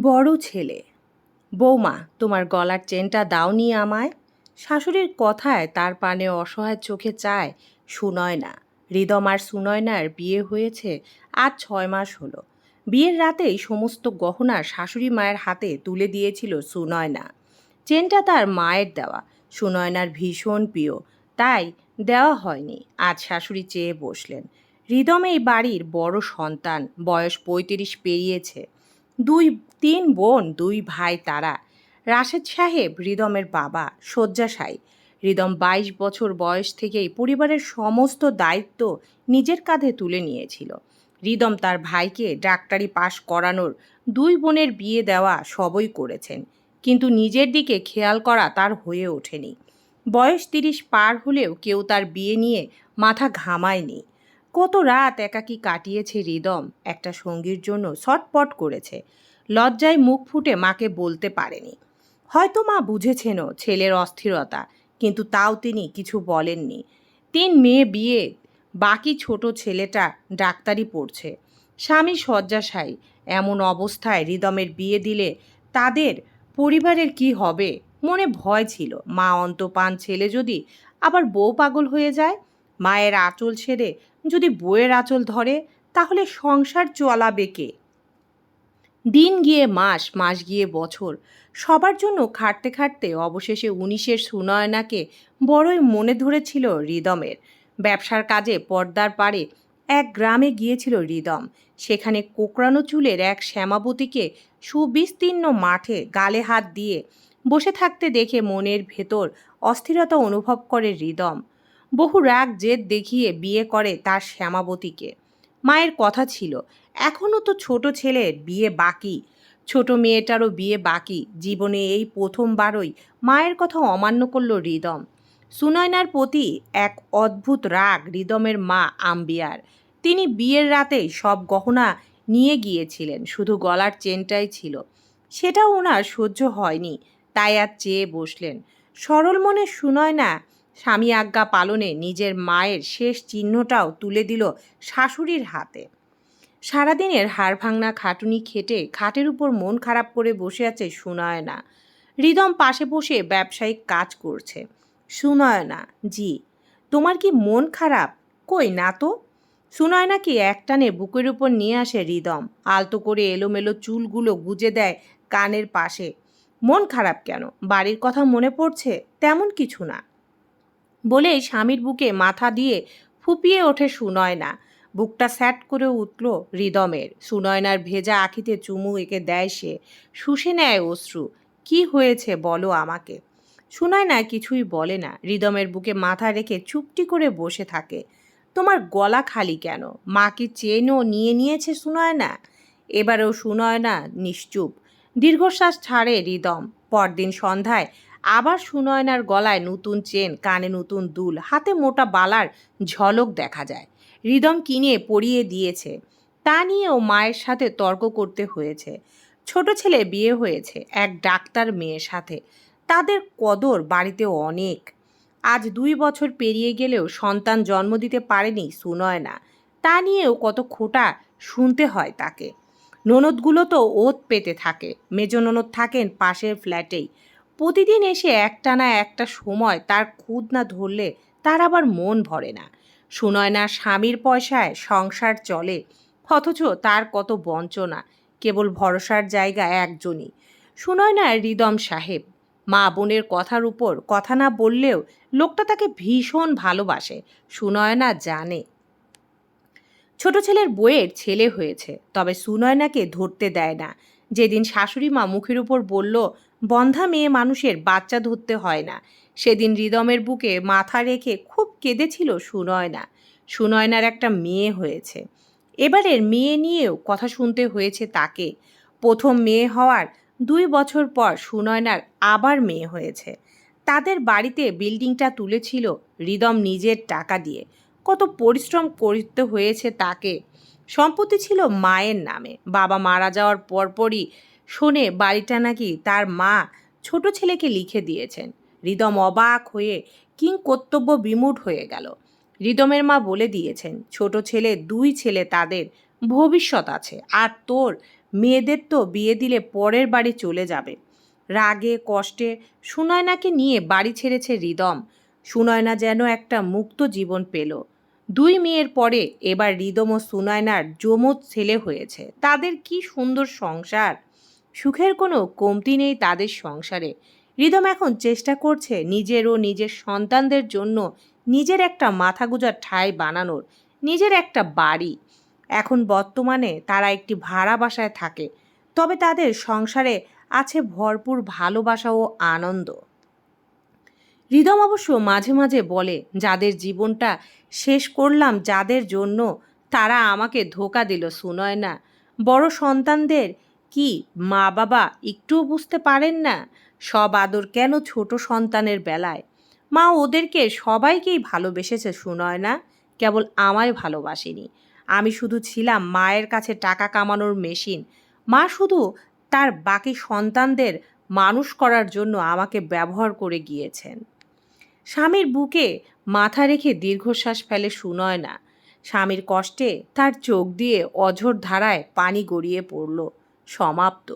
বড় ছেলে। বৌমা, তোমার গলার চেনটা দাও দাওনি আমায়। শাশুড়ির কথায় তার পানে অসহায় চোখে চায় সুনয় না হৃদম আর সুনয়নার বিয়ে হয়েছে আজ ছয় মাস হলো। বিয়ের রাতেই সমস্ত গহনা শাশুড়ি মায়ের হাতে তুলে দিয়েছিল সুনয়না। চেনটা তার মায়ের দেওয়া। সুনয়নার ভীষণ প্রিয়। তাই দেওয়া হয়নি। আজ শাশুড়ি চেয়ে বসলেন। হৃদম এই বাড়ির বড় সন্তান। বয়স পঁয়ত্রিশ পেরিয়েছে। দুই তিন বোন, দুই ভাই তারা। রাশেদ সাহেব হৃদমের বাবা শয্যাশায়ী হৃদম বাইশ বছর বয়স থেকেই পরিবারের সমস্ত দায়িত্ব নিজের কাঁধে তুলে নিয়েছিল। হৃদম তার ভাইকে ডাক্তারি পাশ করানোর দুই বোনের বিয়ে দেওয়া সবই করেছেন, কিন্তু নিজের দিকে খেয়াল করা তার হয়ে ওঠেনি। বয়স তিরিশ পার হলেও কেউ তার বিয়ে নিয়ে মাথা ঘামায়নি। কত রাত একাকী কাটিয়েছে হৃদম। একটা সঙ্গীর জন্য ছটপট করেছে। লজ্জায় মুখ ফুটে মাকে বলতে পারেনি। হয়তো মা বুঝেছেনও ছেলের অস্থিরতা, কিন্তু তাও তিনি কিছু বলেননি। তিন মেয়ে বিয়ে, বাকি ছোট ছেলেটা ডাক্তারি পড়ছে। স্বামী শয্যাশায়ী, এমন অবস্থায় হৃদমের বিয়ে দিলে তাদের পরিবারের কি হবে? মনে ভয় ছিল। মা অন্তপান ছেলে যদি আবার বউ পাগল হয়ে যায়? মায়ের আঁচল ছেড়ে যদি বউয়ের আঁচল ধরে, তাহলে সংসার চলাবে কে? দিন গিয়ে মাস মাস গিয়ে বছর। সবার জন্য খাটতে খাটতে অবশেষে উনিশের সুনয়নাকে বড়ই মনে ধরেছিল হৃদমের। ব্যবসার কাজে পর্দার পারে এক গ্রামে গিয়েছিল হৃদম। সেখানে কোকড়ানো চুলের এক শ্যামাবতীকে সুবিস্তীর্ণ মাঠে গালে হাত দিয়ে বসে থাকতে দেখে মনের ভেতর অস্থিরতা অনুভব করে হৃদম। বহু রাগ, জেদ দেখিয়ে বিয়ে করে তার শ্যামাবতীকে। মায়ের কথা ছিল এখনও তো ছোট ছেলের বিয়ে বাকি। ছোট মেয়েটারও বিয়ে বাকি। জীবনে এই প্রথমবারই মায়ের কথা অমান্য করল হৃদম। সুনয়নার প্রতি এক অদ্ভুত রাগ হৃদমের মা আম্বিয়ার। তিনি বিয়ের রাতেই সব গহনা নিয়ে গিয়েছিলেন, শুধু গলার চেনটাই ছিল। সেটাও ওনার সহ্য হয়নি, তাই আর চেয়ে বসলেন। সরল মনে সুনয়না স্বামী আজ্ঞা পালনে নিজের মায়ের শেষ চিহ্নটাও তুলে দিল শাশুড়ির হাতে। সারাদিনের হাড় ভাঙনা খাটুনি খেটে খাটের উপর মন খারাপ করে বসে আছে সুনয়না। হৃদম পাশে বসে ব্যবসায়িক কাজ করছে। সুনয়না, জি, তোমার কি মন খারাপ? কই না তো? সুনয়নাকে একটানে বুকের উপর নিয়ে আসে হৃদম। আলতো করে এলোমেলো চুলগুলো গুজে দেয় কানের পাশে। মন খারাপ কেন? বাড়ির কথা মনে পড়ছে? তেমন কিছু না। বলেই স্বামীর বুকে মাথা দিয়ে ফুপিয়ে ওঠে সুনয়না। বুকটা স্যাট করে উঠল হৃদমের। সুনয়নার ভেজা আখিতে চুমু এঁকে দেয় সে। শুষে নেয় অশ্রু। কি হয়েছে বলো আমাকে? সুনয়না কিছুই বলে না। হৃদমের বুকে মাথা রেখে চুপটি করে বসে থাকে। তোমার গলা খালি কেন? মা কি চেনও নিয়ে নিয়েছে সুনয়না? এবারেও সুনয়না নিশ্চুপ। দীর্ঘশ্বাস ছাড়ে হৃদম। পরদিন সন্ধ্যায় আবার সুনয়নার গলায় নতুন চেন, কানে নতুন দুল, হাতে মোটা বালার ঝলক দেখা যায়। হৃদম কিনে পরিয়ে দিয়েছে। তা নিয়েও মায়ের সাথে তর্ক করতে হয়েছে। ছোট ছেলে বিয়ে হয়েছে এক ডাক্তার মেয়ের সাথে। তাদের কদর বাড়িতে অনেক। আজ দুই বছর পেরিয়ে গেলেও সন্তান জন্ম দিতে পারেনি সুনয়না। তা নিয়েও কত খোটা শুনতে হয় তাকে। ননদগুলো তো ওত পেতে থাকে। মেজ ননদ থাকেন পাশের ফ্ল্যাটেই। প্রতিদিন এসে একটা না একটা সময় তার খুদ না ধরলে তার আবার মন ভরে না। সুনয়নার স্বামীর পয়সায় সংসার চলে, অথচ তার কত বঞ্চনা, কেবল ভরসার জায়গা একজনই। সুনয়নার রিদম সাহেব, মা বোনের কথার উপর কথা না বললেও লোকটা তাকে ভীষণ ভালোবাসে, সুনয়না জানে। ছোট ছেলের বইয়ের ছেলে হয়েছে, তবে সুনয়নাকে ধরতে দেয় না। যেদিন শাশুড়ি মা মুখের উপর বলল, বন্ধা মেয়ে মানুষের বাচ্চা ধরতে হয় না। সেদিন হৃদমের বুকে মাথা রেখে খুব কেঁদেছিল সুনয়না। সুনয়নার একটা মেয়ে হয়েছে। এবারের মেয়ে নিয়েও কথা শুনতে হয়েছে তাকে। প্রথম মেয়ে হওয়ার দুই বছর পর সুনয়নার আবার মেয়ে হয়েছে। তাদের বাড়িতে বিল্ডিংটা তুলেছিল হৃদম নিজের টাকা দিয়ে। কত পরিশ্রম করতে হয়েছে তাকে। সম্পত্তি ছিল মায়ের নামে। বাবা মারা যাওয়ার পরপরই শোনে বাড়িটা নাকি তার মা ছোট ছেলেকে লিখে দিয়েছেন। হৃদম অবাক হয়ে কিং কর্তব্য বিমূঢ় হয়ে গেল। হৃদমের মা বলে দিয়েছেন, ছোট ছেলে, দুই ছেলে তাদের ভবিষ্যৎ আছে, আর তোর মেয়েদের তো বিয়ে দিলে পরের বাড়ি চলে যাবে। রাগে, কষ্টে সুনয়নাকে নিয়ে বাড়ি ছেড়েছে রিদম সুনয়না যেন একটা মুক্ত জীবন পেল। দুই মেয়ের পরে এবার রিদম ও সুনয়নার যমজ ছেলে হয়েছে। তাদের কি সুন্দর সংসার? সুখের কোনো কমতি নেই তাদের সংসারে। রিদম এখন চেষ্টা করছে নিজের ও নিজের সন্তানদের জন্য নিজের একটা মাথা গুজার ঠাঁই বানানোর, নিজের একটা বাড়ি। এখন বর্তমানে তারা একটি ভাড়া বাসায় থাকে, তবে তাদের সংসারে আছে ভরপুর ভালোবাসা ও আনন্দ। হৃদম অবশ্য মাঝে মাঝে বলে, যাদের জীবনটা শেষ করলাম যাদের জন্য তারা আমাকে ধোকা দিল শুনয় না বড় সন্তানদের কি মা বাবা একটুও বুঝতে পারেন না? সব আদর কেন ছোট সন্তানের বেলায়? মা ওদেরকে সবাইকেই ভালোবেসেছে শুনয় না কেবল আমায় ভালোবাসেনি। আমি শুধু ছিলাম মায়ের কাছে টাকা কামানোর মেশিন। মা শুধু তার বাকি সন্তানদের মানুষ করার জন্য আমাকে ব্যবহার করে গিয়েছেন। স্বামীর বুকে মাথা রেখে দীর্ঘশ্বাস ফেলে শুনয় না স্বামীর কষ্টে তার চোখ দিয়ে অঝোর ধারায় পানি গড়িয়ে পড়ল, সমাপ্ত।